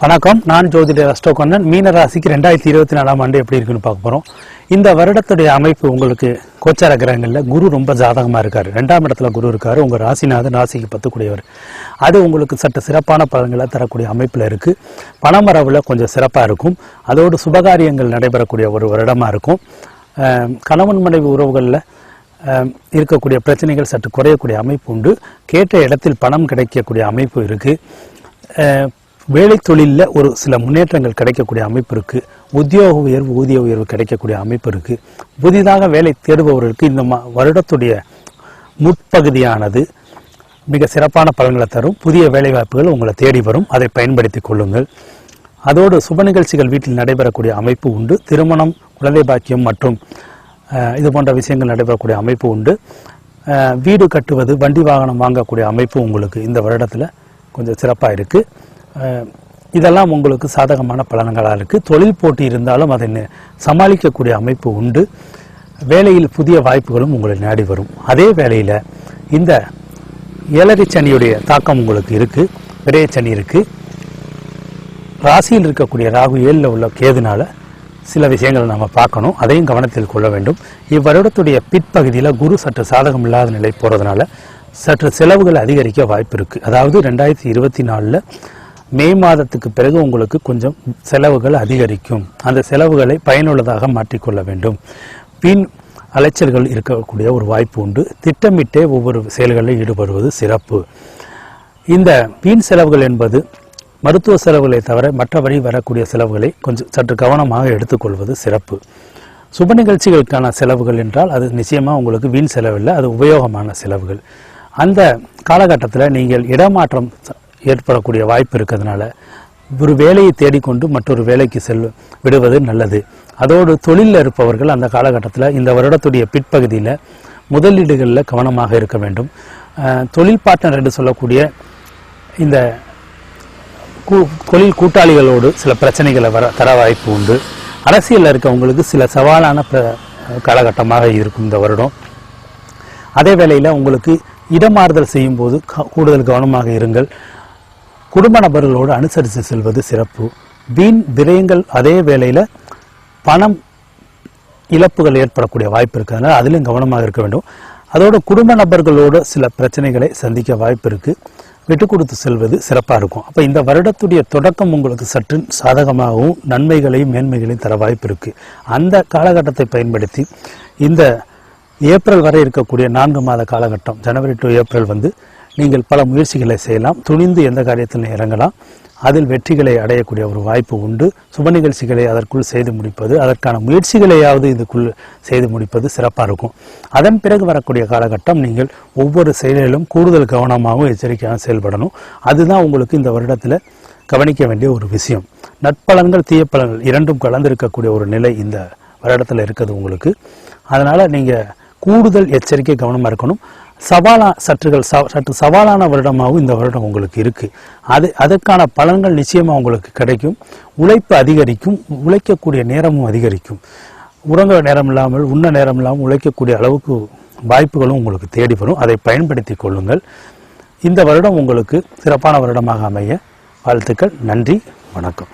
வணக்கம். நான் ஜோதிடர் அஷ்டோகண்ணன் மீன ராசிக்கு ரெண்டாயிரத்தி இருபத்தி நாலாம் ஆண்டு எப்படி இருக்குன்னு பார்க்க போறோம். இந்த வருடத்துடைய அமைப்பு உங்களுக்கு கோச்சார கிரகங்கள்ல குரு ரொம்ப ஜாதகமா இருக்காரு. ரெண்டாம் இடத்துல குரு இருக்காரு. உங்க ராசிநாதன் ராசிக்கு பத்துக்கூடியவர். அது உங்களுக்கு சற்று சிறப்பான பலன்களை தரக்கூடிய அமைப்புல இருக்கு. பணமரவுல கொஞ்சம் சிறப்பா இருக்கும். அதோடு சுபகாரியங்கள் நடைபெறக்கூடிய ஒரு வருடமா இருக்கும். கணவன் மனைவி உறவுகளில் இருக்கக்கூடிய பிரச்சனைகள் சற்று குறையக்கூடிய அமைப்பு உண்டு. கேட்ட இடத்தில் பணம் கிடைக்கக்கூடிய அமைப்பு இருக்குது வேலை தொழிலில் ஒரு சில முன்னேற்றங்கள் கிடைக்கக்கூடிய அமைப்பு இருக்கு. உத்தியோக உயர்வு ஊதிய உயர்வு கிடைக்கக்கூடிய அமைப்பு இருக்கு. புதிதாக வேலை தேடுபவர்களுக்கு இந்த வருடத்துடைய முற்பகுதியானது மிக சிறப்பான பலன்களை தரும். புதிய வேலைவாய்ப்புகள் உங்களை தேடி வரும். அதை பயன்படுத்திக் கொள்ளுங்கள். அதோடு சுப நிகழ்ச்சிகள் வீட்டில் நடைபெறக்கூடிய அமைப்பு உண்டு. திருமணம் குழந்தை பாக்கியம் மற்றும் இது போன்ற விஷயங்கள் நடைபெறக்கூடிய அமைப்பு உண்டு. வீடு கட்டுவது வண்டி வாகனம் வாங்கக்கூடிய அமைப்பு உங்களுக்கு இந்த வருடத்தில் கொஞ்சம் சிறப்பாக இருக்குது இதெல்லாம் உங்களுக்கு சாதகமான பலன்களாக இருக்கு. தொழில் போட்டி இருந்தாலும் அதை சமாளிக்கக்கூடிய அமைப்பு உண்டு. வேலையில் புதிய வாய்ப்புகளும் உங்களை நாடி வரும். அதே வேளையில் இந்த ஏழரை சனியுடைய தாக்கம் உங்களுக்கு இருக்கு. விரைய சனி ராசியில் இருக்கக்கூடிய ராகு ஏழில் உள்ள கேதுனால சில விஷயங்களை நம்ம பார்க்கணும். அதையும் கவனத்தில் கொள்ள வேண்டும். இவ்வருடத்துடைய பிற்பகுதியில் குரு சற்று சாதகம் இல்லாத நிலை போகிறதுனால சற்று செலவுகள் அதிகரிக்க வாய்ப்பு இருக்கு. அதாவது ரெண்டாயிரத்தி இருபத்தி நாலில் மே மாதத்துக்கு பிறகு உங்களுக்கு கொஞ்சம் செலவுகள் அதிகரிக்கும். அந்த செலவுகளை பயனுள்ளதாக மாற்றிக்கொள்ள வேண்டும். பின் அலைச்சல்கள் இருக்கக்கூடிய ஒரு வாய்ப்பு உண்டு. திட்டமிட்டே ஒவ்வொரு செயல்களில் ஈடுபடுவது சிறப்பு. இந்த வீண் செலவுகள் என்பது மருத்துவ செலவுகளை தவிர மற்றபடி வரக்கூடிய செலவுகளை கொஞ்சம் சற்று கவனமாக எடுத்துக்கொள்வது சிறப்பு. சுப நிகழ்ச்சிகளுக்கான செலவுகள் என்றால் அது நிச்சயமாக உங்களுக்கு வீண் செலவில்லை அது உபயோகமான செலவுகள். அந்த காலகட்டத்தில் நீங்கள் இடமாற்றம் ஏற்படக்கூடிய வாய்ப்பு இருக்கிறதுனால ஒரு வேலையை தேடிக்கொண்டு மற்றொரு வேலைக்கு செல் விடுவது நல்லது. அதோடு தொழிலில் இருப்பவர்கள் அந்த காலகட்டத்தில் இந்த வருடத்துடைய பிற்பகுதியில் முதலீடுகளில் கவனமாக இருக்க வேண்டும். தொழில் பார்ட்னர் என்று சொல்லக்கூடிய இந்த தொழில் கூட்டாளிகளோடு சில பிரச்சனைகளை வர தர வாய்ப்பு உண்டு. அரசியலில் இருக்கவங்களுக்கு சில சவாலான காலகட்டமாக இருக்கும் இந்த வருடம். அதே வேளையில் உங்களுக்கு இடமாறுதல் செய்யும் போது க- கூடுதல் கவனமாக இருங்கள். குடும்ப நபர்களோடு அனுசரித்து செல்வது சிறப்பு. வீண் விரயங்கள் அதே வேளையில் பணம் இழப்புகள் ஏற்படக்கூடிய வாய்ப்பு இருக்கிறதுனால அதிலும் கவனமாக இருக்க வேண்டும். அதோட குடும்ப நபர்களோடு சில பிரச்சனைகளை சந்திக்க வாய்ப்பு இருக்கு. விட்டு கொடுத்து செல்வது சிறப்பாக இருக்கும். அப்போ இந்த வருடத்துடைய தொடக்கம் உங்களுக்கு சற்று சாதகமாகவும் நன்மைகளையும் மேன்மைகளையும் தர வாய்ப்பு இருக்கு. அந்த காலகட்டத்தை பயன்படுத்தி இந்த ஏப்ரல் வரை இருக்கக்கூடிய நான்கு மாத காலகட்டம் ஜனவரி டு ஏப்ரல் வந்து நீங்கள் பல முயற்சிகளை செய்யலாம். துணிந்து எந்த காரியத்திலும் இறங்கலாம். அதில் வெற்றிகளை அடையக்கூடிய ஒரு வாய்ப்பு உண்டு. சுப நிகழ்ச்சிகளை அதற்குள் செய்து முடிப்பது அதற்கான முயற்சிகளையாவது இதுக்குள் செய்து முடிப்பது சிறப்பாக இருக்கும். அதன் பிறகு வரக்கூடிய காலகட்டம் நீங்கள் ஒவ்வொரு செயலிலும் கூடுதல் கவனமாகவும் எச்சரிக்கையாக செயல்படணும். அதுதான் உங்களுக்கு இந்த வருடத்தில் கவனிக்க வேண்டிய ஒரு விஷயம். நட்பலன்கள் தீயப்பலன்கள் இரண்டும் கலந்திருக்கக்கூடிய ஒரு நிலை இந்த வருடத்தில் இருக்குது உங்களுக்கு. அதனால் நீங்கள் கூடுதல் எச்சரிக்கை கவனமாக இருக்கணும். சவாலா சற்றுகள் சற்று சவாலான வருடமாகவும் இந்த வருடம் உங்களுக்கு இருக்கு. அது அதற்கான பலன்கள் நிச்சயமாக உங்களுக்கு கிடைக்கும். உழைப்பு அதிகரிக்கும். உழைக்கக்கூடிய நேரமும் அதிகரிக்கும். உறங்க நேரம் இல்லாமல் உண்ண நேரம் இல்லாமல் உழைக்கக்கூடிய அளவுக்கு வாய்ப்புகளும் உங்களுக்கு தேடி வரும். அதை பயன்படுத்தி கொள்ளுங்கள். இந்த வருடம் உங்களுக்கு சிறப்பான வருடமாக அமைய. வாழ்த்துக்கள். நன்றி. வணக்கம்.